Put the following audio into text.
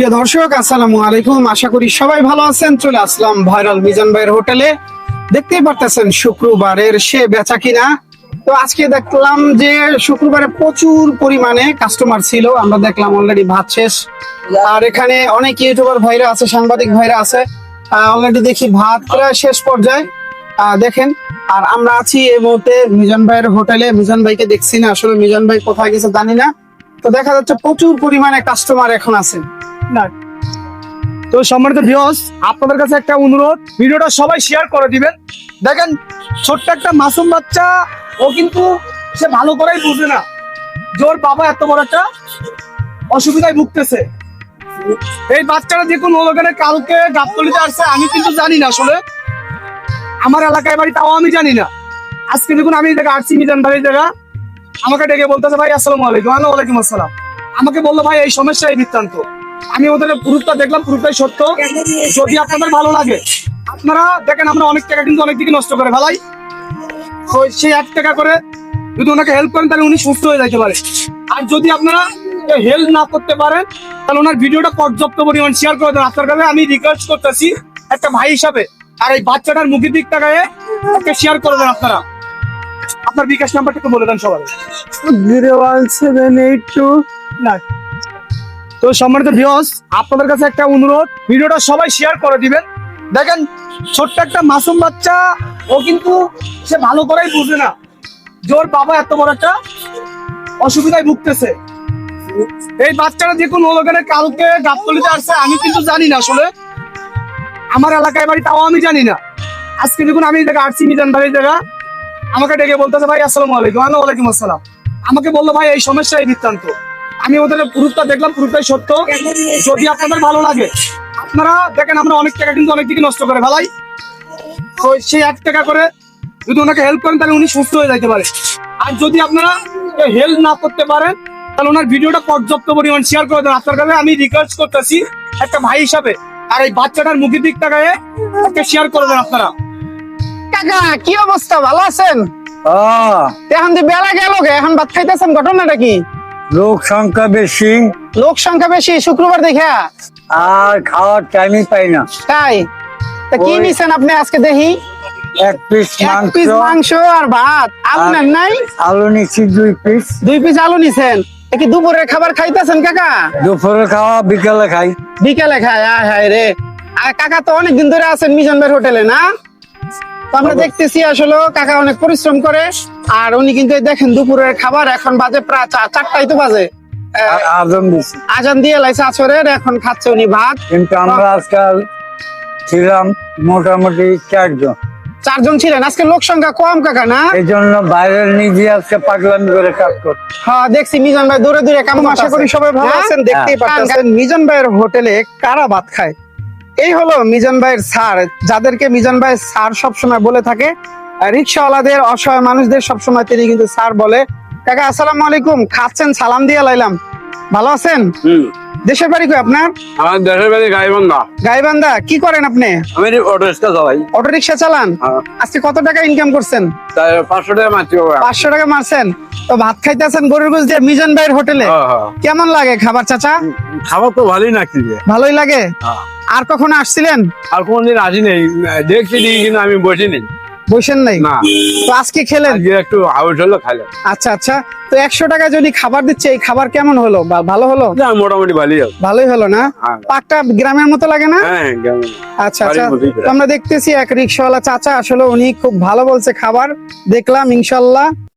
প্রিয় দর্শক, আসসালামু আলাইকুম। আশা করি সবাই ভালো আছেন। চলে আসলাম ভাইরাল মিজান ভাইয়ের হোটেলে। দেখতেই পারতেছেন শুক্রবারের সে বেচা কিনা। তো আজকে দেখলাম যে শুক্রবারে প্রচুর পরিমাণে কাস্টমার ছিল। আমরা দেখলাম অলরেডি ভাত শেষ। আর এখানে অনেক ইউটিউবার ভাইরা আছে, সাংবাদিক ভাইরা আছে। অলরেডি দেখি ভাত প্রায় শেষ পর্যায়ে। দেখেন। আর আমরা আছি এই মুহূর্তে মিজান ভাইয়ের হোটেলে। মিজান ভাইকে দেখছি না, আসলে মিজান ভাই কোথায় গেছে জানি না। তো দেখা যাচ্ছে প্রচুর পরিমাণে কাস্টমার এখন আছে। না তো সম্মানিত ভিউয়ার্স আপনাদের কাছে একটা অনুরোধ, ভিডিওটা সবাই শেয়ার করে দিবেন। দেখেন, ছোট্ট একটা মাসুম বাচ্চা, ও কিন্তু সে ভালো করেই বুঝে না যে ওর বাবা এত বড় একটা অসুবিধায় ভুগতেছে। এই বাচ্চাটা দেখুন ও ওখানে কালকে গাবতলিতে আসছে, আমি কিন্তু জানি না আসলে। আমার এলাকায় বাড়ি তাও আমি জানি না। আজকে দেখুন, আমি দেখা আসছি, মিজান বাড়ির জায়গা আমাকে ডেকে বলতেছে, ভাই, আসসালামু আলাইকুম। আমি ওয়ালাইকুম আসসালাম। আমাকে বলল, ভাই, এই সমস্যা এই বৃত্তান্ত। আমি ওদের পুরুষটা দেখলাম পুরুষটাই সত্য। যদি আপনাদের ভালো লাগে আপনারা দেখেন আমরা অনেক টাকা কিন্তু অনেক দিকে নষ্ট করে ফেলাই। তো সেই এক টাকা করে যদি ওনাকে হেল্প করেন তাহলে উনি সুস্থ হয়ে যেতে পারে। আর যদি আপনারা হেল্প না করতে পারেন তাহলে ওনার ভিডিওটা পর্যাপ্ত পরিমাণ শেয়ার করে দেন। আপনার কাছে আমি রিকোয়েস্ট করতেছি একটা ভাই হিসাবে আর এই বাচ্চাটার মুখের দিক টাকায় একটা শেয়ার করে দেন আপনারা। আপনার বিকাশ নাম্বারটা একটু বলে দেন সবাই। Zero one seven eight two না। তো সম্মানিত ভিউয়ার্স আপনাদের কাছে একটা অনুরোধ, ভিডিওটা সবাই শেয়ার করে দিবেন। দেখেন, ছোট্ট একটা মাসুম বাচ্চা, ও কিন্তু সে ভালো করেই বুঝে না যে ওর বাবা এত বড় একটা অসুবিধায় ভুগতেছে। এই বাচ্চাটা দেখুন ও ওখানে কালকে গাবতলিতে আসছে, আমি কিন্তু জানি না আসলে। আমার এলাকায় বাড়ি তাও আমি জানি না। আজকে দেখুন, আমি দেখা আসছি, মিজান বাড়ির জায়গা আমাকে ডেকে বলতেছে, ভাই, আসসালামু আলাইকুম। আমি ওয়ালাইকুম আসসালাম। আমাকে বলল, ভাই, এই সমস্যা এই বৃত্তান্ত। আমি ওদের পুরুষটা দেখলাম পুরুষটাই সত্য। যদি আপনাদের ভালো লাগে আপনারা দেখেন আমরা অনেক টাকা কিন্তু অনেক দিকে নষ্ট করে ফেলাই। তো সেই এক টাকা করে যদি ওনাকে হেল্প করেন তাহলে উনি সুস্থ হয়ে যেতে পারে। আর যদি আপনারা হেল্প না করতে পারেন তাহলে ওনার ভিডিওটা পর্যাপ্ত পরিমাণ শেয়ার করে দেন। আপনার কাছে আমি রিকোয়েস্ট করতেছি একটা ভাই হিসাবে আর এই বাচ্চাটার মুখের দিক টাকায় একটা শেয়ার করে দেন আপনারা। কাকা কি অবস্থা? ভালো আছেন? আহ, এখন যে বেলা গেল এখন ভাত খাইতেছেন ঘটনাটা কি? লোক সংখ্যা বেশি। লোক সংখ্যা বেশি শুক্রবার দেখা আর খাওয়ার টাইমই পাই না। তাই? তা কি নিছেন আপনি আজকে দেখি? এক পিস মাংস পিস মাংস আর ভাত। আলু নেন নাই? আলু নিচ্ছি দুই পিস দুই পিস আলু নিছেন। কি দুপুরের খাবার খাইতেছেন কাকা? দুপুরে খাওয়া বিকালে খাই। বিকালে খায় আয় হায় রে। আর কাকা তো অনেকদিন ধরে আছেন মিশন হোটেলে না? আমরা দেখতেছি আসলে কাকা অনেক পরিশ্রম করে আর উনি কিন্তু দেখেন দুপুরের খাবার এখন বাজে প্রায় চারটাই তো বাজে। আজান দিয়ে লাইছে আসরের এখন খাচ্ছে উনি ভাত। কিন্তু আমরা আজকাল ছিলাম মোটামুটি চারজন। চারজন ছিলেন আজকে লোক সংখ্যা কম কাকা না? এই জন্য বাইরের নিজে আজকে পাগলামি করে কাজ করতে হ্যাঁ দেখছি মিজান ভাই দূরে দূরে কেমন আশা করি সবাই ভালো হ্যাঁ? আছেন দেখতেই পাচ্ছেন। মিজান ভাইয়ের হোটেলে কারা ভাত খায়? এই হলো মিজান ভাইয়ের স্যার যাদেরকে মিজান ভাই স্যার সবসময় বলে থাকে, রিক্সাওয়ালাদের, অসহায় মানুষদের সবসময় তিনি কিন্তু স্যার বলে। কাকা, আসসালামু আলাইকুম। খাচ্ছেন? সালাম দিয়ে লাইলাম। ভালো আছেন? দেশের বাড়ি কই আপনার? আমার দেশের বাড়ি গাইবান্ধা। গাইবান্ধা কি করেন আপনি? আমি অটো রিক্সা চালাই। অটো রিক্সা চালান? হ্যাঁ। আজকে কত টাকা ইনকাম করছেন? পাঁচশো টাকা মারছি পাঁচশো টাকা মারছেন? তো ভাত খাইতেছেন গরুর গোস দিয়ে মিজান ভাইয়ের হোটেলে? হ্যাঁ, হ্যাঁ। কেমন লাগে খাবার চাচা? খাবার তো ভালোই লাগছে। ভালোই লাগে। আর কখনো আসছিলেন? আর কোনদিন আসি নেই দেখছি কিন্তু আমি বসিনি। বসেন নাই? তো আজকে খেলেন? একটু আউট হলো আচ্ছা আচ্ছা। তো একশো টাকা যদি খাবার দিচ্ছে এই খাবার কেমন হলো? বা ভালো হলো? মোটামুটি ভালোই হলো। ভালোই হলো না? হ্যাঁ। পাকটা গ্রামের মতো লাগে না? হ্যাঁ আচ্ছা আচ্ছা। তো আমরা দেখতেছি এক রিক্সাওয়ালা চাচা আসলে উনি খুব ভালো বলছে খাবার। দেখলাম ইনশাল্লাহ।